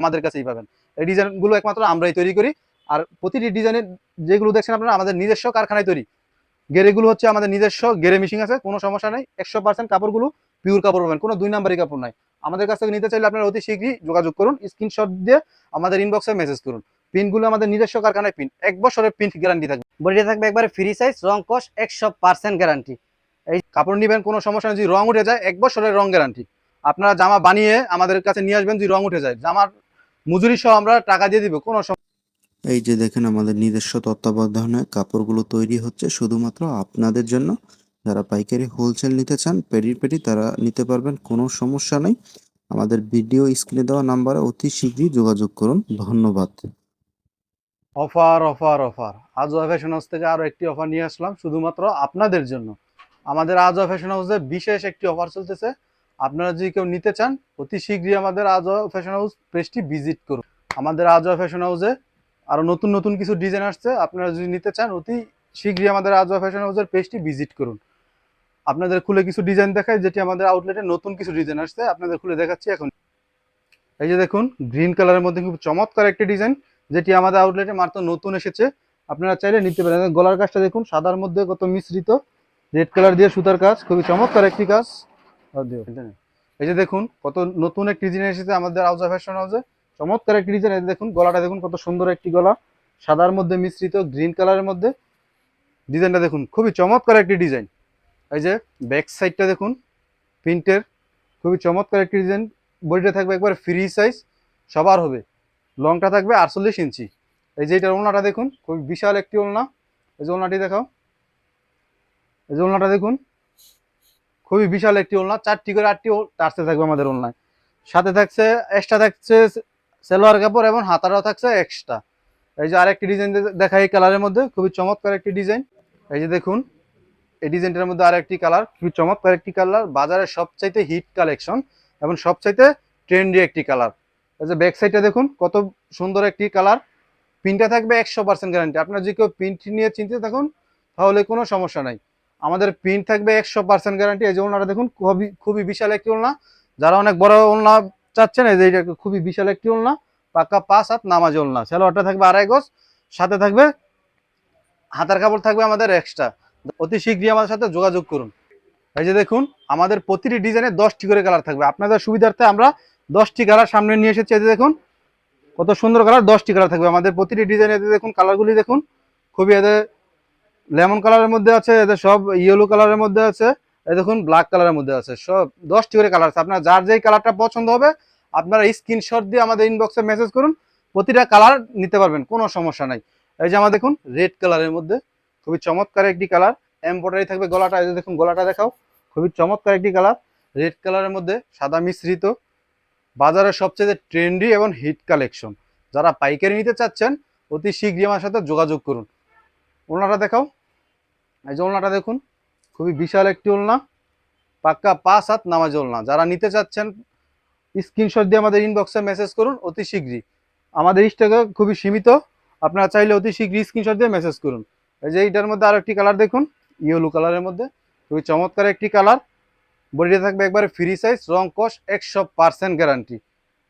আমাদের কাছেই পাবেন। এই ডিজাইনগুলো একমাত্র আমরাই তৈরি করি। আর প্রতিটি ডিজাইনের যেগুলো দেখছেন আপনারা আমাদের নিজস্ব কারখানায় তৈরি। গেরেগুলো হচ্ছে আমাদের নিজস্ব গেরে মেশিন আছে কোনো সমস্যা নেই। একশো পার্সেন্ট কাপড়গুলো পিওর কাপড় পাবেন কোনো দুই নাম্বারই কাপড় নাই। আমাদের কাছ থেকে নিতে চাইলে আপনারা অতি শীঘ্রই যোগাযোগ করুন স্ক্রিনশট দিয়ে আমাদের ইনবক্সে মেসেজ করুন। পিনগুলো আমাদের নিজস্ব কারখানায় পিন এক বছরের প্রিন্ট গ্যারান্টি থাকবে। বডিটা থাকবে একবারে ফ্রি সাইজ রং কস একশো পার্সেন্ট গ্যারান্টি এই কাপড় নেবেন কোনো সমস্যা নেই যদি রং উঠে যায় এক বছরের রং গ্যারান্টি আপনারা জামা বানিয়ে আমাদের কাছে নিয়ে আসবেন যদি রং উঠে যায়। জামার মজুরি সহ আমরা টাকা দিয়ে দিব কোনো এই যে দেখেন আমাদের নিজস্ব তত্ত্বাবধানে কাপড়গুলো তৈরি হচ্ছে শুধুমাত্র আপনাদের জন্য। যারা পাইকারি হোলসেল নিতে চান পেরি পেরি তারা নিতে পারবেন কোনো সমস্যা নেই। আমাদের ভিডিও স্ক্রিনে দেওয়া নাম্বারে অতি শীঘ্রই যোগাযোগ করুন। ধন্যবাদ। Offer offer offer. Ajwa fashion house থেকে আরও একটি অফার নিয়ে আসলাম শুধুমাত্র আপনাদের জন্য। আমাদের আজওয়া ফ্যাশন হাউসে বিশেষ একটি অফার চলতেছে। আপনারা যদি কেউ নিতে চান, অতি শীঘ্রই আমাদের আজওয়া ফ্যাশন হাউস পেজটি ভিজিট করুন। আমাদের আজওয়া ফ্যাশন হাউসে আরও নতুন নতুন কিছু ডিজাইন আসছে, আপনারা যদি নিতে চান, অতি শীঘ্রই আমাদের আজওয়া ফ্যাশন হাউসের পেজটি ভিজিট করুন। আপনাদের খুলে কিছু ডিজাইন দেখায় যেটি আমাদের আউটলেটে নতুন কিছু ডিজাইন আসছে, আপনাদের খুলে দেখাচ্ছি এখন। এই যে দেখুন গ্রিন কালারের মধ্যে খুব চমৎকার একটি ডিজাইন যেটি আমাদের আউটলেটে মাত্র নতুন এসেছে। আপনারা চাইলে নিতে পারেন। গলার কাজটা দেখুন, সাদার মধ্যে কত মিশ্রিত। রেড কালার দিয়ে সুতার কাজ, খুবই চমৎকার একটি কাজ। এই যে দেখুন, কত নতুন একটি ডিজাইন এসেছে আমাদের আউজা ফ্যাশন হাউসে চমৎকার একটি ডিজাইন দেখুন, গলাটা দেখুন, কত সুন্দর একটি গলা। সাদার মধ্যে মিশ্রিত, গ্রিন কালারের মধ্যে। ডিজাইনটা দেখুন, খুবই চমৎকার একটি ডিজাইন। এই যে ব্যাক সাইডটা দেখুন, প্রিন্টের। খুবই চমৎকার একটি ডিজাইন। বডিটা থাকবে একবার ফ্রি সাইজ সবার হবে। লংটা থাকবে আটচল্লিশ ইঞ্চি। এই যে এটার ওলনাটা দেখুন, খুবই বিশাল একটি ওলনা। এই যে ওলনাটি দেখাও। এই যে ওলনাটা দেখুন খুবই বিশাল একটি ওলনা চারটি করে আটটি টার্সে থাকবে আমাদের ওলনায় সাথে থাকছে এক্সট্রা থাকছে সেলোয়ার কাপড় এবং হাতারাও থাকছে এক্সট্রা এই যে আরেকটি ডিজাইন দেখাই এই কালারের মধ্যে, খুবই চমৎকার একটি ডিজাইন এই যে দেখুন, এই ডিজাইনটার মধ্যে আরেকটি কালার খুবই চমৎকার একটি কালার বাজারের সবচাইতে হিট কালেকশন এবং সবচাইতে ট্রেন্ডি একটি কালার এই যে ব্যাক সাইডটা দেখুন, কত সুন্দর একটি কালার প্রিন্টটা থাকবে একশো পার্সেন্ট গ্যারান্টি আপনার যদি কেউ প্রিন্ট নিয়ে চিন্তিত থাকুন, তাহলে কোনো সমস্যা নাই। আমাদের প্রিন্ট থাকবে একশো পার্সেন্ট গ্যারান্টি এই যে ওনারা দেখুন, খুবই খুবই বিশাল একটি ওলনা। যারা অনেক বড় ওলনা চাচ্ছেন, এই যে এটা খুবই বিশাল একটি ওলনা। পাক্কা পাঁচ হাত নামাজ ওলনা। সেলোয়ারটা থাকবে আড়াই গজ। সাথে থাকবে, হাতার কাপড় থাকবে আমাদের এক্সট্রা অতি শীঘ্রই আমাদের সাথে যোগাযোগ করুন। এই যে দেখুন, আমাদের প্রতিটি ডিজাইনে দশটি করে কালার থাকবে। আপনাদের সুবিধার্থে আমরা দশটি কালার সামনে নিয়ে এসেছি। এই যে দেখুন, কত সুন্দর কালার দশটি কালার থাকবে। আমাদের প্রতিটি ডিজাইনে দেখুন কালারগুলি দেখুন, খুবই এদের লেমন কালারের মধ্যে আছে, এদের সব ইয়েলো কালারের মধ্যে আছে, এই দেখুন ব্ল্যাক কালারের মধ্যে আছে, সব দশটি করে কালার আছে। আপনার যার যেই কালারটা পছন্দ হবে, আপনারা স্ক্রিনশট দিয়ে আমাদের ইনবক্সে মেসেজ করুন, প্রতিটা কালার নিতে পারবেন, কোনো সমস্যা নাই। এই যে আমার দেখুন রেড কালারের মধ্যে, খুবই চমৎকার একটি কালার এমব্রয়ডারি থাকবে গলাটা, এই যে দেখুন গলাটা দেখাও, খুবই চমৎকার একটি কালার রেড কালারের মধ্যে সাদা মিশ্রিত, বাজারের সবচেয়ে ট্রেন্ডি এবং হিট কালেকশন যারা পাইকারি নিতে চাচ্ছেন, অতি শীঘ্রই আমার সাথে যোগাযোগ করুন। ওলনাটা দেখাও এই যে ওলনাটা দেখুন, খুবই বিশাল একটি ওলনা পাক্কা পাঁচ হাত নামাজ ওলনা যারা নিতে চাচ্ছেন স্ক্রিনশট দিয়ে আমাদের ইনবক্সে মেসেজ করুন, অতি শীঘ্রই। আমাদের স্টকে খুবই সীমিত। আপনারা চাইলে অতি শীঘ্রই স্ক্রিনশট দিয়ে মেসেজ করুন। এই যে এইটার মধ্যে আরও একটি কালার দেখুন ইয়েলো কালারের মধ্যে। খুবই চমৎকার একটি কালার বডিটা থাকবে একবারে ফ্রি সাইজ রং কস একশো পার্সেন্ট গ্যারান্টি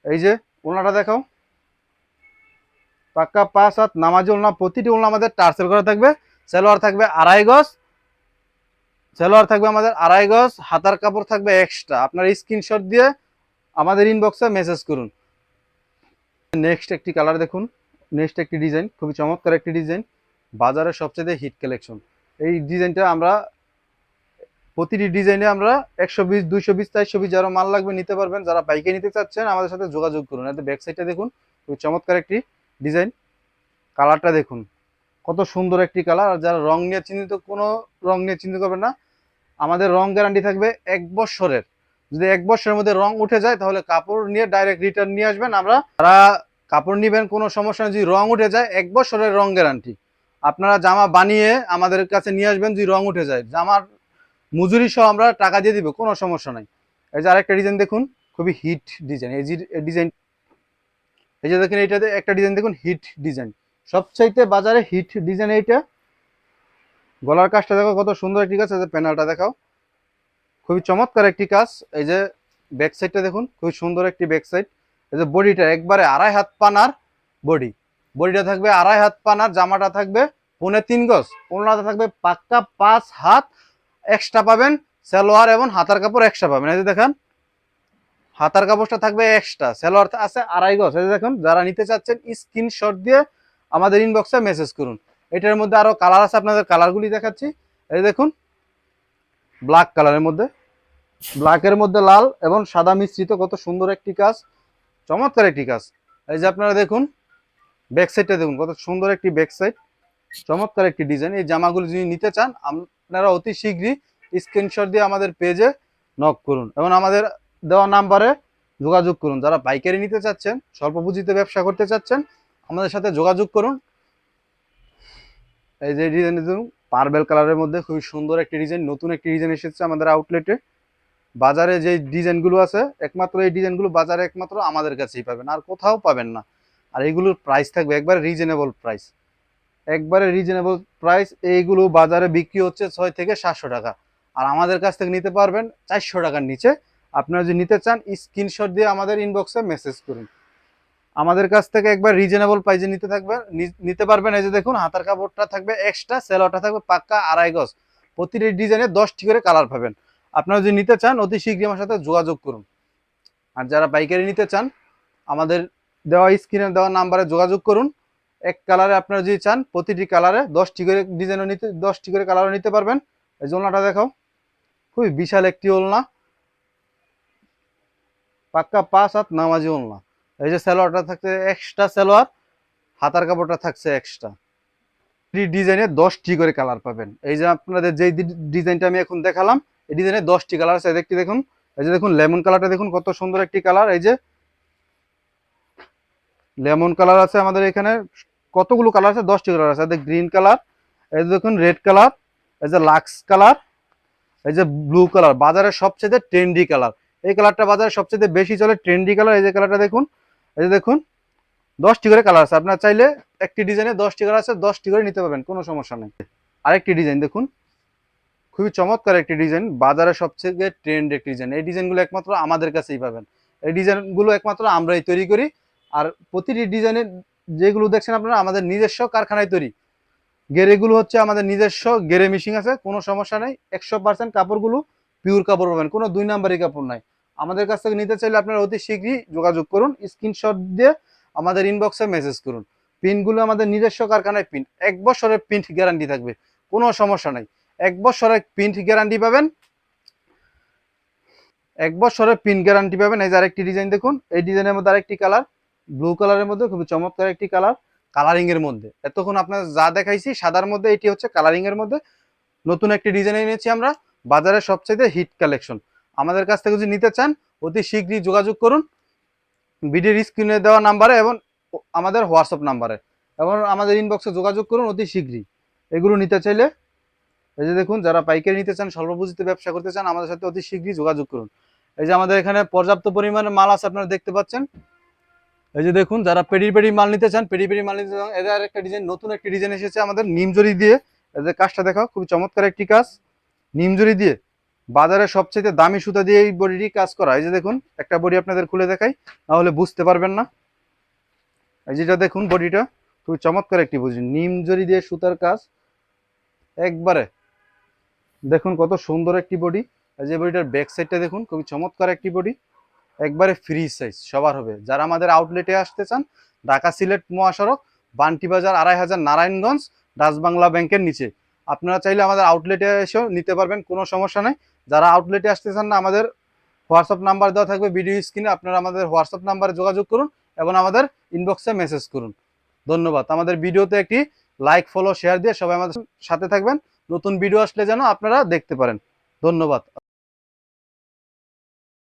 এই যে ওলনাটা দেখাও। পাক্কা পাঁচ হাত নামাজ ওলনা প্রতিটি ওলনা আমাদের টার্সেল করা থাকবে। সেলোয়ার থাকবে আড়াই গজ। সেলোয়ার থাকবে আমাদের আড়াই গজ। হাতার কাপড় থাকবে এক্সট্রা আপনার স্ক্রিনশট দিয়ে আমাদের ইনবক্সে মেসেজ করুন। নেক্সট একটি কালার দেখুন। নেক্সট একটি ডিজাইন খুবই চমৎকার একটি ডিজাইন বাজারের সবচেয়ে হিট কালেকশন এই ডিজাইনটা আমরা প্রতিটি ডিজাইনে আমরা একশো বিশ, দুইশো বিশ, চারশো বিশ যারা মাল লাগবে নিতে পারবেন। যারা বাইকে নিতে চাচ্ছেন, আমাদের সাথে যোগাযোগ করুন। এতে ব্যাক সাইডটা দেখুন। খুবই চমৎকার একটি ডিজাইন কালারটা দেখুন। কত সুন্দর একটি কালার আর যারা রং নিয়ে চিহ্নিত কোনো রং নিয়ে চিহ্নিত করবেন না। আমাদের রং গ্যারান্টি থাকবে এক বছরের। যদি এক বছরের মধ্যে রং উঠে যায়, তাহলে কাপড় নিয়ে ডাইরেক্ট রিটার্ন নিয়ে আসবেন আমরা। তারা কাপড় নিবেন, কোনো সমস্যা যদি রং উঠে যায়, এক বছরের রং গ্যারান্টি আপনারা জামা বানিয়ে আমাদের কাছে নিয়ে আসবেন, যদি রং উঠে যায়। জামার মজুরি সহ আমরা টাকা দিয়ে দিব, কোনো সমস্যা নাই। এই যে আরেকটা ডিজাইন দেখুন, খুবই হিট ডিজাইন এই যে ডিজাইন এই যে দেখুন, এইটাতে একটা ডিজাইন দেখুন হিট ডিজাইন সবচাইতে বাজারে হিট ডিজাইন এইটা। গলার কাজটা দেখো কত সুন্দর একটি কাজ প্যানেলটা দেখাও। খুবই চমৎকার একটি কাজ, এই যে ব্যাক সাইডটা দেখুন, খুবই সুন্দর একটি ব্যাক সাইড এই যে বডিটা একবারে আড়াই হাত পানার বডি বডিটা থাকবে আড়াই হাত পানার, জামাটা থাকবে পৌনে তিন গজ। ওনাটা থাকবে পাক্কা পাঁচ হাত এক্সট্রা পাবেন, সালোয়ার এবং হাতার কাপড় এক্সট্রা পাবেন। এই যে দেখেন, হাতার কাপড়টা থাকবে এক্সট্রা সালোয়ার আছে আড়াই গজ। এই যে দেখুন, যারা নিতে চাচ্ছেন স্ক্রিনশট দিয়ে আমাদের ইনবক্সে মেসেজ করুন। এটার মধ্যে আরও কালার আছে, আপনাদের কালারগুলি দেখাচ্ছি। এই দেখুন ব্ল্যাক কালারের মধ্যে। ব্ল্যাকের মধ্যে লাল এবং সাদা মিশ্রিত কত সুন্দর একটি কাজ, চমৎকার একটি কাজ। এই যে আপনারা দেখুন ব্যাক সাইডটা দেখুন, কত সুন্দর একটি ব্যাক সাইড চমৎকার একটি ডিজাইন এই জামাগুলো যদি নিতে চান, আপনারা অতি শীঘ্রই স্ক্রিনশট দিয়ে আমাদের পেজে নক করুন এবং আমাদের দেওয়া নাম্বারে যোগাযোগ করুন। যারা পাইকারি নিতে চাচ্ছেন, স্বল্প পুঁজিতে ব্যবসা করতে চাচ্ছেন আমাদের সাথে যোগাযোগ করুন। এই যে ডিজাইন পার্বেল কালারের মধ্যে খুবই সুন্দর একটি ডিজাইন নতুন একটি ডিজাইন এসেছে আমাদের আউটলেটে বাজারে যে ডিজাইনগুলো আছে, একমাত্র এই ডিজাইনগুলো বাজারে একমাত্র আমাদের কাছেই পাবেন, আর কোথাও পাবেন না। আর এইগুলোর প্রাইস থাকবে একবারে রিজনেবল প্রাইস একবারে রিজনেবল প্রাইস এইগুলো বাজারে বিক্রি হচ্ছে ছয় থেকে সাতশো টাকা। আর আমাদের কাছ থেকে নিতে পারবেন চারশো টাকার নিচে। আপনারা যদি নিতে চান স্ক্রিনশট দিয়ে আমাদের ইনবক্সে মেসেজ করুন। আমাদের কাছ থেকে একবার রিজনেবল প্রাইজে নিতে থাকবে নিতে পারবেন এই যে দেখুন, হাতার কাপড়টা থাকবে এক্সট্রা সেলোয়ারটা থাকবে পাক্কা আড়াই গজ। প্রতিটি ডিজাইনে দশটি করে কালার পাবেন। আপনারা যদি নিতে চান, অতি শীঘ্রই আমার সাথে যোগাযোগ করুন। আর যারা পাইকারি নিতে চান, আমাদের দেওয়া স্ক্রিনে দেওয়া নাম্বারে যোগাযোগ করুন। এক কালারে আপনারা যদি চান, প্রতিটি কালারে দশটি করে ডিজাইনও নিতে, দশটি করে কালারও নিতে পারবেন। এই যে ওলনাটা দেখাও, খুবই বিশাল একটি ওলনা। পাক্কা পাঁচ হাত নামাজি ওলনা। এই যে সালোয়ারটা থাকছে এক্সট্রা সালোয়ার, হাতার কাপড়টা থাকছে এক্সট্রা ডিজাইনে দশটি করে কালার পাবেন। এই যে আপনাদের যে ডিজাইনটা আমি এখন দেখালাম, এই ডিজাইনে দশটি কালার আছে। দেখটি দেখুন, এই যে দেখুন, লেমন কালারটা দেখুন, কত সুন্দর একটি কালার। এই যে লেমন কালার আছে আমাদের এখানে, কতগুলো কালার আছে? দশটি কালার আছে। গ্রিন কালার, এই যে দেখুন, রেড কালার, এই যে লাক্স কালার, এই যে ব্লু কালার। বাজারে সবচেয়ে ট্রেন্ডি কালার। এই কালারটা বাজারে সবচেয়ে বেশি চলে ট্রেন্ডি কালার। এই যে কালারটা দেখুন এই যে দেখুন, দশটি করে কালার আছে। আপনার চাইলে একটি ডিজাইনে দশটি কালার আছে, দশটি করে নিতে পারবেন, কোনো সমস্যা নেই। আরেকটি ডিজাইন দেখুন, খুবই চমৎকার একটি ডিজাইন বাজারে সবচেয়ে ট্রেন্ড একটি ডিজাইন এই ডিজাইনগুলো একমাত্র আমাদের কাছেই পাবেন। এই ডিজাইনগুলো একমাত্র আমরাই তৈরি করি। আর প্রতিটি ডিজাইনের যেগুলো দেখছেন আপনারা, আমাদের নিজস্ব কারখানায় তৈরি। গেরেগুলো হচ্ছে আমাদের নিজস্ব, গেরে মিশিং আছে, কোনো সমস্যা নেই। একশো পার্সেন্ট কাপড়গুলো পিওর কাপড় পাবেন, কোনো দুই নাম্বারই কাপড় নাই। আমাদের কাছ থেকে নিতে চাইলে আপনারা অতি শীঘ্রই যোগাযোগ করুন। স্ক্রিনশট দিয়ে আমাদের ইনবক্সে মেসেজ করুন। পিনগুলো আমাদের নিজস্ব কারখানায় পিন এক বছরের প্রিন্ট গ্যারান্টি থাকবে, কোনো সমস্যা নাই। এক বছরের প্রিন্ট গ্যারান্টি পাবেন। এক বছরের প্রিন্ট গ্যারান্টি পাবেন। এই যে আরেকটি ডিজাইন দেখুন, এই ডিজাইনের মধ্যে আরেকটি কালার ব্লু কালারের মধ্যে খুবই চমৎকার একটি কালার কালারিং এর মধ্যে। এতক্ষণ আপনার যা দেখাইছি, সাদার মধ্যে এটি হচ্ছে কালারিং এর মধ্যে। নতুন একটি ডিজাইন এনেছি আমরা, বাজারের সবচেয়ে হিট কালেকশন আমাদের কাছ থেকে যদি নিতে চান, অতি শীঘ্রই যোগাযোগ করুন। ভিডিওর স্ক্রিনে দেওয়া নাম্বারে এবং আমাদের হোয়াটসঅ্যাপ নাম্বারে। এবং আমাদের ইনবক্সে যোগাযোগ করুন অতি শীঘ্রই। এগুলো নিতে চাইলে এই যে দেখুন, যারা পাইকারি নিতে চান স্বল্প পুঁজিতে ব্যবসা করতে চান, আমাদের সাথে অতি শীঘ্রই যোগাযোগ করুন। এই যে আমাদের এখানে পর্যাপ্ত পরিমাণে মাল আছে আপনারা দেখতে পাচ্ছেন। এই যে দেখুন, যারা পেডি পেডি মাল নিতে চান পেডি পেডি মাল নিতে চান, এদের একটা ডিজাইন নতুন একটি ডিজাইন এসেছে আমাদের নিমজরি দিয়ে। এদের কাজটা দেখাও খুব চমৎকার একটি কাজ। নিমজরি দিয়ে বাজারে সবচেয়ে দামি সুতা দিয়ে এই বডিটি কাজ করা। এই যে দেখুন, একটা বডি আপনাদের খুলে দেখাই, নাহলে বুঝতে পারবেন না। এই যেটা দেখুন বডিটা, খুবই চমৎকার একটি বুঝি নিম নিমজরি দিয়ে সুতার কাজ। একবারে, দেখুন কত সুন্দর একটি বডি। এই যে বডিটার ব্যাক সাইডটা দেখুন, খুবই চমৎকার একটি বডি। একবারে ফ্রি সাইজ, সবার হবে। যারা আমাদের আউটলেটে আসতে চান, ঢাকা সিলেট মহাসড়ক, বান্টি বাজার, আড়াই হাজার নারায়ণগঞ্জ ডাচবাংলা ব্যাংকের নিচে। আপনারা চাইলে আমাদের আউটলেটে এসেও নিতে পারবেন, কোনো সমস্যা নেই। যারা আউটলেটে আসতে চান না, আমাদের হোয়াটসঅ্যাপ নাম্বার দেওয়া থাকবে ভিডিও স্ক্রিনে আপনারা আমাদের হোয়াটসঅ্যাপ নাম্বারে যোগাযোগ করুন এবং আমাদের ইনবক্সে মেসেজ করুন। ধন্যবাদ। আমাদের ভিডিওতে একটি লাইক ফলো শেয়ার দিয়ে সবাই আমাদের সাথে থাকবেন। নতুন ভিডিও আসলে যেন আপনারা দেখতে পারেন। ধন্যবাদ।